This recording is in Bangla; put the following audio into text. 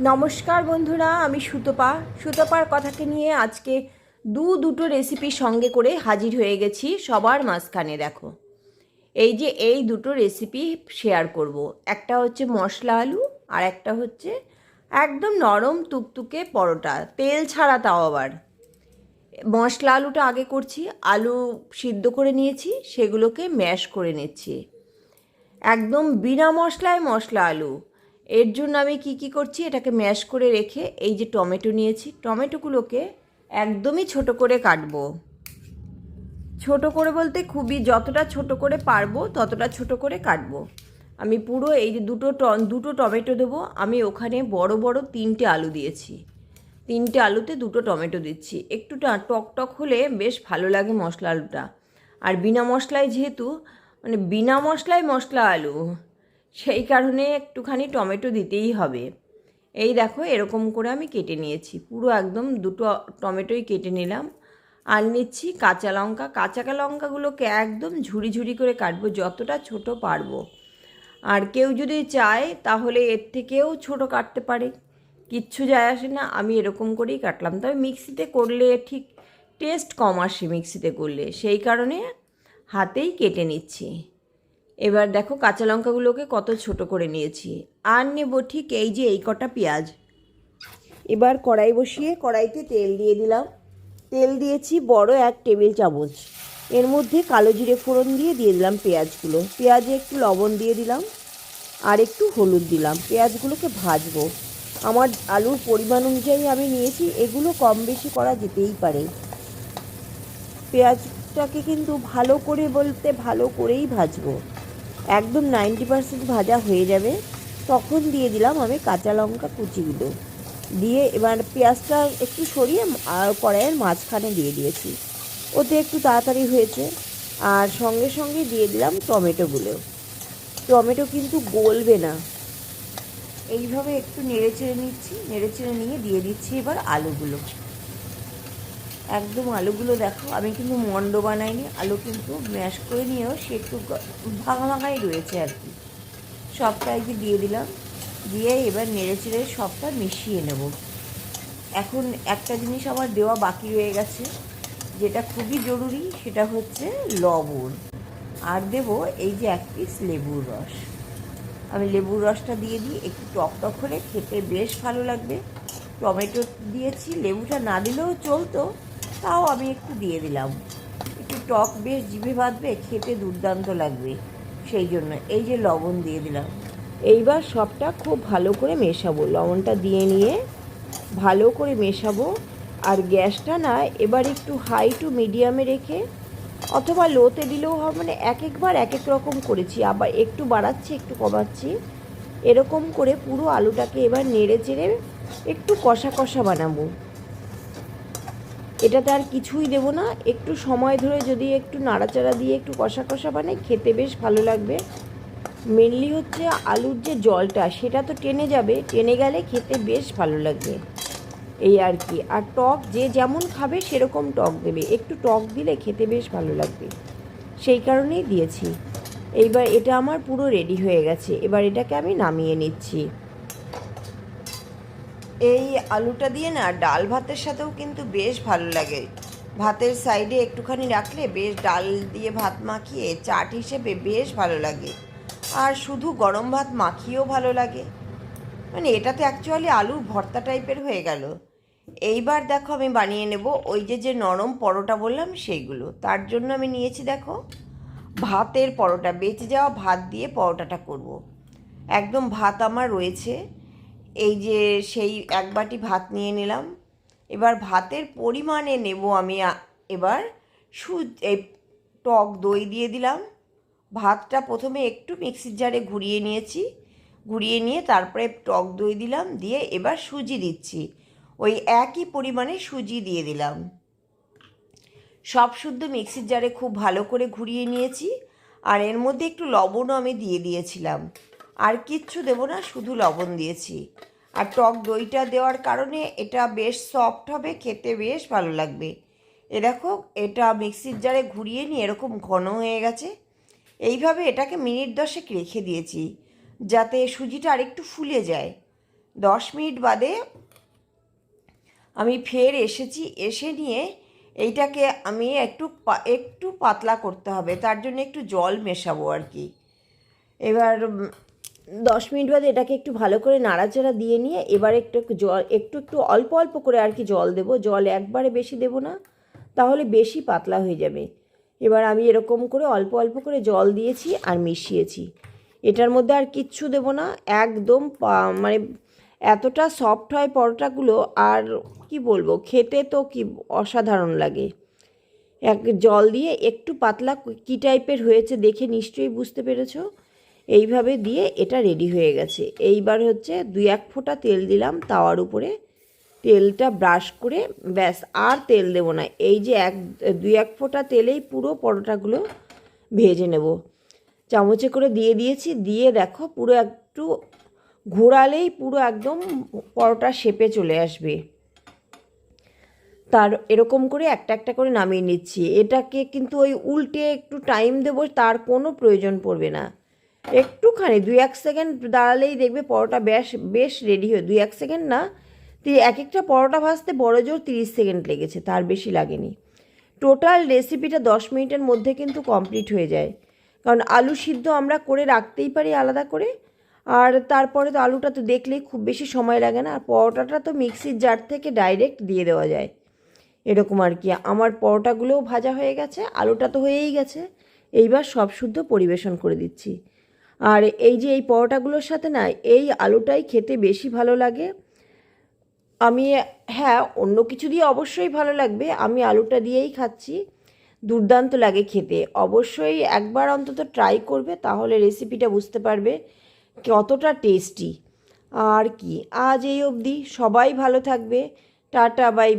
নমস্কার বন্ধুরা, আমি সুতপা। সুতপার কথাকে নিয়ে আজকে দু দুটো রেসিপি সঙ্গে করে হাজির হয়ে গেছি সবার মাঝখানে, দেখো। এই যে এই দুটো রেসিপি শেয়ার করব। একটা হচ্ছে মশলা আলু আর একটা হচ্ছে একদম নরম তুকতুকে পরোটা। তেল ছাড়া তাও আবার। মশলা আলুটা আগে করছি, আলু সিদ্ধ করে নিয়েছি, সেগুলোকে ম্যাশ করে নিচ্ছি। একদম বিনা মশলায় মশলা আলু। এর জন্য আমি কি কি করছি, এটাকে ম্যাশ করে রেখে এই যে টমেটো নিয়েছি, টমেটোগুলোকে একদমই ছোট করে কাটবো। ছোট করে বলতে খুবই যতটা ছোট করে পারব, ততটা ছোট করে কাটবো। আমি পুরো এই যে দুটো দুটো টমেটো দেবো, আমি ওখানে বড় বড় তিনটে আলু দিয়েছি। তিনটে আলুতে দুটো টমেটো দিচ্ছি। একটু টা- টক টক হলে বেশ ভালো লাগে মশলা আলুটা। আর বিনা মশলায় যেহেতু মানে বিনা মশলায় মশলা আলু। সেই কারণে একটুখানি টমেটো দিতেই হবে। এই দেখো এরকম করে আমি কেটে নিয়েছি। পুরো একদম দুটো টমেটোই কেটে নিলাম। আর নিচ্ছি কাঁচা লঙ্কা। কাঁচা লঙ্কাগুলোকে একদম ঝুড়ি ঝুড়ি করে কাটবো, যতটা ছোট পারব। আর কেউ যদি চায়, তাহলে এর থেকেও ছোট কাটতে পারে। কিচ্ছু যায় আসে না, আমি এরকম করেই কাটলাম। তবে মিক্সিতে করলে ঠিক টেস্ট কম আসে মিক্সিতে করলে। সেই কারণে হাতেই কেটে নিচ্ছি। এবার দেখো কাঁচা লঙ্কাগুলোকে কত ছোট করে নিয়েছি। আর নেব ঠিক এই যে এই কটা পেঁয়াজ। এবার কড়াই বসিয়ে কড়াইতে তেল দিয়ে দিলাম। তেল দিয়েছি বড় এক টেবিল চামচ। এর মধ্যে কালো জিরে ফোড়ন দিয়ে দিয়ে দিলাম পেঁয়াজগুলো। পেঁয়াজে একটু লবণ দিয়ে দিলাম। আর একটু হলুদ দিলাম। পেঁয়াজগুলোকে ভাজবো। আমার আলুর পরিমাণ অনুযায়ী আমি নিয়েছি, এগুলো কম বেশি করা যেতেই পারে। পেঁয়াজটাকে কিন্তু ভালো করে বলতে ভালো করেই ভাজবো। একদম নাইনটি পার্সেন্ট ভাজা হয়ে যাবে, তখন দিয়ে দিলাম আমি কাঁচা লঙ্কা কুচিগুলো দিয়ে এবার পেঁয়াজটা একটু সরিয়ে আর কড়াইয়ের মাঝখানে দিয়ে দিয়েছি। ওতে একটু তাড়াতাড়ি হয়েছে। আর সঙ্গে সঙ্গে দিয়ে দিলাম টমেটোগুলো টমেটো কিন্তু গলবে না। এইভাবে একটু নেড়ে চেড়ে নিচ্ছি, নেড়ে চেড়ে নিয়ে দিয়ে দিচ্ছি এবার আলুগুলো। একদম আলুগুলো দেখো, আমি কিন্তু মন্ড বানাইনি, আলু কিন্তু ম্যাশ করে নিয়েও সে একটু ভাঙা ভাঙাই রয়েছে আর কি। সবটা এই দিয়ে দিলাম, দিয়ে এবার নেড়ে চেড়ে সবটা মিশিয়ে নেব। এখন একটা জিনিস আমার দেওয়া বাকি রয়ে গেছে, যেটা খুবই জরুরি, সেটা হচ্ছে লবণ। আর দেব এই যে এক পিস লেবুর রস। আমি লেবুর রসটা দিয়ে দিই, একটু টক টক হলে খেতে বেশ ভালো লাগবে। টমেটো দিয়েছি, লেবুটা না দিলেও চলতো। তাও আমি একটু দিয়ে দিলাম। একটু টক বেশ জিভে বাঁধবে খেতে দুর্দান্ত লাগবে। সেই জন্য এই যে লবণ দিয়ে দিলাম। এইবার সবটা খুব ভালো করে মেশাবো। লবণটা দিয়ে নিয়ে ভালো করে মেশাবো। আর গ্যাসটা না এবার একটু হাই টু মিডিয়ামে রেখে অথবা লোতে দিলেও হয় মানে এক একবার এক এক রকম করেছি। আবার একটু বাড়াচ্ছি, একটু কমাচ্ছি। এরকম করে পুরো আলুটাকে এবার নেড়ে চেড়ে একটু কষা কষা বানাবো। এটাতে আর কিছুই দেবো না। একটু সময় ধরে যদি একটু নাড়াচাড়া দিয়ে একটু কষা কষা বানাই, খেতে বেশ ভালো লাগবে। মেনলি হচ্ছে আলুর যে জলটা, সেটা তো টেনে যাবে। টেনে গেলে খেতে বেশ ভালো লাগবে। এই আর কি। আর টক যে যেমন খাবে, সেরকম টক দেবে। একটু টক দিলে খেতে বেশ ভালো লাগবে। সেই কারণেই দিয়েছি। এইবার এটা আমার পুরো রেডি হয়ে গেছে। এবার এটাকে আমি নামিয়ে নিচ্ছি। এই আলুটা দিয়ে না ডাল ভাতের সাথেও কিন্তু বেশ ভালো লাগে। ভাতের সাইডে একটুখানি রাখলে বেশ ডাল দিয়ে ভাত মাখিয়ে চাট হিসেবে বেশ ভালো লাগে। আর শুধু গরম ভাত মাখিয়েও ভালো লাগে। মানে এটাতে অ্যাকচুয়ালি আলুর ভর্তা টাইপের হয়ে গেল। এইবার দেখো আমি বানিয়ে নেব ওই যে যে নরম পরোটা বললাম সেইগুলো। তার জন্য আমি নিয়েছি দেখো ভাতের পরোটা। বেঁচে যাওয়া ভাত দিয়ে পরোটাটা করব। একদম ভাত আমার রয়েছে। এই যে সেই এক বাটি ভাত নিয়ে নিলাম। এবার ভাতের পরিমাণে নেব আমি এবার সু এই টক দই দিয়ে দিলাম। ভাতটা প্রথমে একটু মিক্সির জারে ঘুরিয়ে নিয়েছি। ঘুরিয়ে নিয়ে তারপরে টক দই দিলাম, দিয়ে এবার সুজি দিচ্ছি। ওই একই পরিমাণে সুজি দিয়ে দিলাম। সব শুদ্ধ মিক্সির জারে খুব ভালো করে ঘুরিয়ে নিয়েছি। আর এর মধ্যে একটু লবণও আমি দিয়ে দিয়েছিলাম। আর কিচ্ছু দেবো না, শুধু লবণ দিয়েছি। আর টক দইটা দেওয়ার কারণে এটা বেশ সফট হবে, খেতে বেশ ভালো লাগবে। এ দেখো, এটা মিক্সির জারে ঘুরিয়ে নিয়ে এরকম ঘন হয়ে গেছে। এইভাবে এটাকে মিনিট দশেক রেখে দিয়েছি, যাতে সুজিটা আরেকটু ফুলে যায়। দশ মিনিট বাদে আমি ফের এসেছি, এসে নিয়ে এইটাকে আমি একটু একটু পাতলা করতে হবে, তার জন্য একটু জল মেশাবো আর কি। এবার দশ মিনিট বাদে এটাকে একটু ভালো করে নাড়াচাড়া দিয়ে নিয়ে এবার একটু একটু জল, একটু একটু অল্প অল্প করে আর কি জল দেবো। জল একবারে বেশি দেবো না, তাহলে বেশি পাতলা হয়ে যাবে। এবার আমি এরকম করে অল্প অল্প করে জল দিয়েছি আর মিশিয়েছি। এটার মধ্যে আর কিচ্ছু দেবো না, একদম মানে এতটা সফট হয় পরোটাগুলো আর কি বলব, খেতে তো কি অসাধারণ লাগে। এক জল দিয়ে একটু পাতলা কী টাইপের হয়েছে দেখে নিশ্চয়ই বুঝতে পেরেছ? এইভাবে দিয়ে এটা রেডি হয়ে গেছে। এইবার হচ্ছে দুই এক ফোঁটা তেল দিলাম তাওয়ার উপরে। তেলটা ব্রাশ করে ব্যাস, আর তেল দেবো না। এই যে এক, দুই এক ফোঁটা তেলেই পুরো পরোটাগুলো ভেজে নেব। চামচে করে দিয়ে দিয়েছি, দিয়ে দেখো পুরো একটু ঘোরালেই পুরো একদম পরোটা শেপে চলে আসবে। তার এরকম করে একটা একটা করে নামিয়ে নিচ্ছি। এটাকে কিন্তু ওই উল্টে একটু টাইম দেবো, তার কোনো প্রয়োজন পড়বে না। একটুখানি, দুই এক সেকেন্ড দাঁড়ালেই দেখবে পরোটা বেশ বেশ রেডি হয়ে, দুই এক সেকেন্ড না এক একটা পরোটা ভাজতে বড় জোর তিরিশ সেকেন্ড লেগেছে, তার বেশি লাগেনি। টোটাল রেসিপিটা দশ মিনিটের মধ্যে কিন্তু কমপ্লিট হয়ে যায়। কারণ আলু সিদ্ধ আমরা করে রাখতেই পারি আলাদা করে, আর তারপরে তো আলুটা তো দেখলেই খুব বেশি সময় লাগে না, আর পরোটাটা তো মিক্সির জার থেকে ডাইরেক্ট দিয়ে দেওয়া যায়। এরকম আর কি, আমার পরোটাগুলোও ভাজা হয়ে গেছে, আলুটা তো হয়েই গেছে, এইবার সব শুদ্ধ পরিবেশন করে দিচ্ছি। আর এই যে এই পরোটাগুলোর সাথে না, এই আলুটাই খেতে বেশি ভালো লাগে। আমি হ্যাঁ অন্য কিছু দিয়ে অবশ্যই ভালো লাগবে। আমি আলুটা দিয়েই খাচ্ছি। দুর্দান্ত লাগে খেতে। অবশ্যই একবার অন্তত ট্রাই করবে, তাহলে রেসিপিটা বুঝতে পারবে কতটা টেস্টি আর কি, আজ এই অবধি। সবাই ভালো থাকবে। Tata bye bye